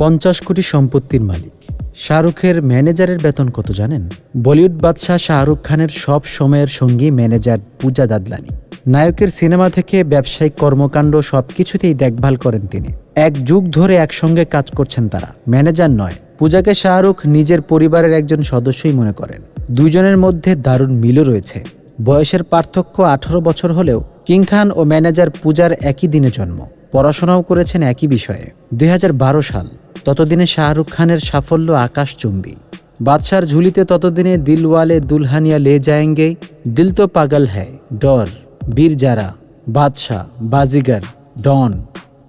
পঞ্চাশ কোটি সম্পত্তির মালিক। শাহরুখের ম্যানেজারের বেতন কত জানেন? বলিউড বাদশাহ শাহরুখ খানের সব সময়ের সঙ্গী ম্যানেজার পূজা দাদলানি। নায়কের সিনেমা থেকে ব্যবসায়িক কর্মকাণ্ড সবকিছুতেই দেখভাল করেন তিনি। এক যুগ ধরে একসঙ্গে কাজ করছেন তারা। ম্যানেজার নয়, পূজাকে শাহরুখ নিজের পরিবারের একজন সদস্যই মনে করেন। দুজনের মধ্যে দারুণ মিলও রয়েছে। বয়সের পার্থক্য আঠারো বছর হলেও কিং খান ও ম্যানেজার পূজার একই দিনে জন্ম। পড়াশোনাও করেছেন একই বিষয়ে। দুই হাজার বারো সাল ততদিনে শাহরুখ খানের সাফল্য আকাশচুম্বী। বাদশার ঝুলিতে ততদিনে দিলওয়ালে দুলহানিয়া লে যায়েঙ্গে, দিল তো পাগল হ্যায়, ডর, বীর জারা বাদশাহ, বাজিগার, ডন,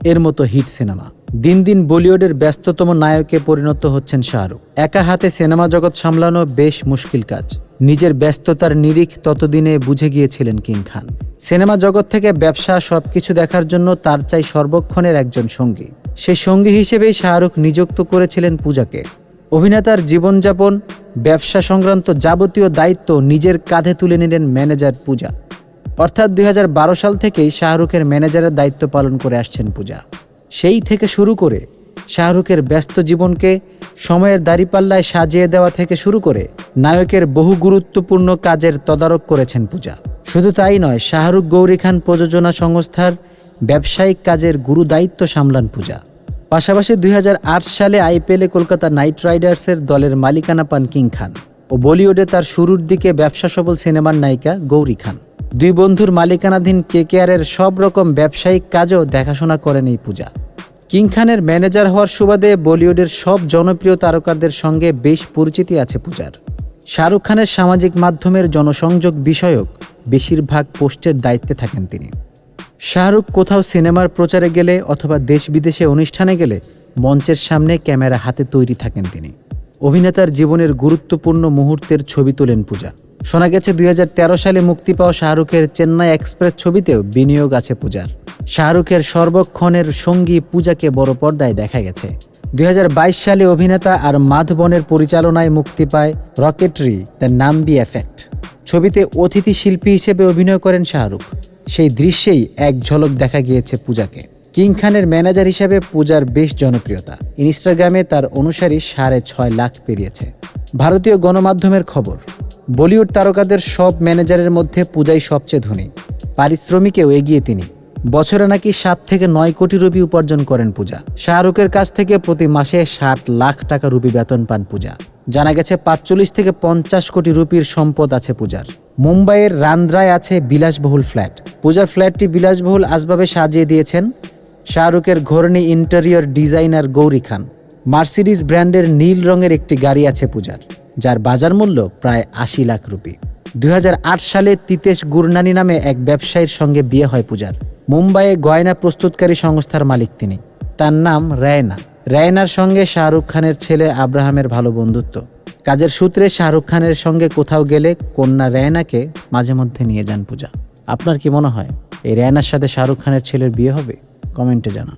এর মতো হিট সিনেমা। দিন দিন বলিউডের ব্যস্ততম নায়কে পরিণত হচ্ছেন শাহরুখ। একা হাতে সিনেমা জগৎ সামলানো বেশ মুশকিল কাজ। নিজের ব্যস্ততার নিরিখ ততদিনে বুঝে গিয়েছিলেন কিং খান। সিনেমা জগৎ থেকে ব্যবসা সবকিছু দেখার জন্য তার চাই সর্বক্ষণের একজন সঙ্গী। সেই সঙ্গী হিসেবেই শাহরুখ নিযুক্ত করেছিলেন পূজাকে। অভিনেতার জীবনযাপন, ব্যবসা সংক্রান্ত যাবতীয় দায়িত্ব নিজের কাঁধে তুলে নিলেন ম্যানেজার পূজা। অর্থাৎ দুই হাজার বারো সাল থেকেই শাহরুখের ম্যানেজারের দায়িত্ব পালন করে আসছেন পূজা। সেই থেকে শুরু করে শাহরুখের ব্যস্ত জীবনকে সময়ের দাড়িপাল্লায় সাজিয়ে দেওয়া থেকে শুরু করে নায়কের বহু গুরুত্বপূর্ণ কাজের তদারক করেছেন পূজা। শুধু তাই নয়, শাহরুখ গৌরী খান প্রযোজনা সংস্থার ব্যবসায়িক কাজের গুরু দায়িত্ব সামলান পূজা। পাশাপাশি দুই হাজার আট সালে আইপিএলে কলকাতা নাইট রাইডার্সের দলের মালিকানা পান কিং খান ও বলিউডে তার শুরুর দিকে ব্যবসা সফল সিনেমার নায়িকা গৌরী খান। দুই বন্ধুর মালিকানাধীন কেকেআরের সব রকম ব্যবসায়িক কাজও দেখাশোনা করেন এই পূজা। কিং খানের ম্যানেজার হওয়ার সুবাদে বলিউডের সব জনপ্রিয় তারকাদের সঙ্গে বেশ পরিচিতি আছে পূজার। শাহরুখ খানের সামাজিক মাধ্যমের জনসংযোগ বিষয়ক বেশিরভাগ পোস্টের দায়িত্বে থাকেন তিনি। শাহরুখ কোথাও সিনেমার প্রচারে গেলে অথবা দেশ বিদেশে অনুষ্ঠানে গেলে মঞ্চের সামনে ক্যামেরা হাতে তৈরি থাকেন তিনি। অভিনেতার জীবনের গুরুত্বপূর্ণ মুহূর্তের ছবি তোলেন পূজা। শোনা গেছে দুই হাজার তেরো সালে মুক্তি পাওয়া শাহরুখের চেন্নাই এক্সপ্রেস ছবিতেও বিনিয়োগ আছে পূজার। শাহরুখের সর্বক্ষণের সঙ্গী পূজাকে বড় পর্দায় দেখা গেছে। দুই হাজার বাইশ সালে অভিনেতা আর মাধবনের পরিচালনায় মুক্তি পায় রকেটরি দ্য নাম্বি এফেক্ট। ছবিতে অতিথি শিল্পী হিসেবে অভিনয় করেন শাহরুখ। সেই দৃশ্যেই এক ঝলক দেখা গিয়েছে পূজাকে। কিং খানের ম্যানেজার হিসেবে পূজার বেশ জনপ্রিয়তা। ইনস্টাগ্রামে তার অনুসারী সাড়ে ছয় লাখ পেরিয়েছে। ভারতীয় গণমাধ্যমের খবর, বলিউড তারকাদের সব ম্যানেজারের মধ্যে পূজাই সবচেয়ে ধনী। পারিশ্রমিকেও এগিয়ে তিনি। বছরে নাকি সাত থেকে নয় কোটি রুপি উপার্জন করেন পূজা। শাহরুখের কাছ থেকে প্রতি মাসে ষাট লাখ টাকা রুপি বেতন পান পূজা। জানা গেছে পাঁচচল্লিশ থেকে পঞ্চাশ কোটি রুপির সম্পদ আছে পূজার। মুম্বাইয়ের রান্দ্রায় আছে বিলাসবহুল ফ্ল্যাট। পূজার ফ্ল্যাটটি বিলাসবহুল আসবাবে সাজিয়ে দিয়েছেন শাহরুখের ঘরণী interior designer Gauri Khan. Mercedes ব্র্যান্ডের নীল রঙের একটি গাড়ি আছে পূজার, যার বাজার মূল্য প্রায় আশি লাখ রুপি। দুই হাজার আট সালে তিতেশ গুরনানি নামে এক ব্যবসায়ীর সঙ্গে বিয়ে হয় পূজার। মুম্বাইয়ে গয়না প্রস্তুতকারী সংস্থার মালিক তিনি। তার নাম রায়না। রায়নার সঙ্গে শাহরুখ খানের ছেলে আব্রাহামের ভালো বন্ধুত্ব। কাজের সূত্রে শাহরুখ খানের সঙ্গে কোথাও গেলে কন্যা রায়নাকে মাঝে মধ্যে নিয়ে যান পূজা। আপনার কি মনে হয়, এই রায়নার সাথে শাহরুখ খানের ছেলের বিয়ে হবে? কমেন্টে জানান।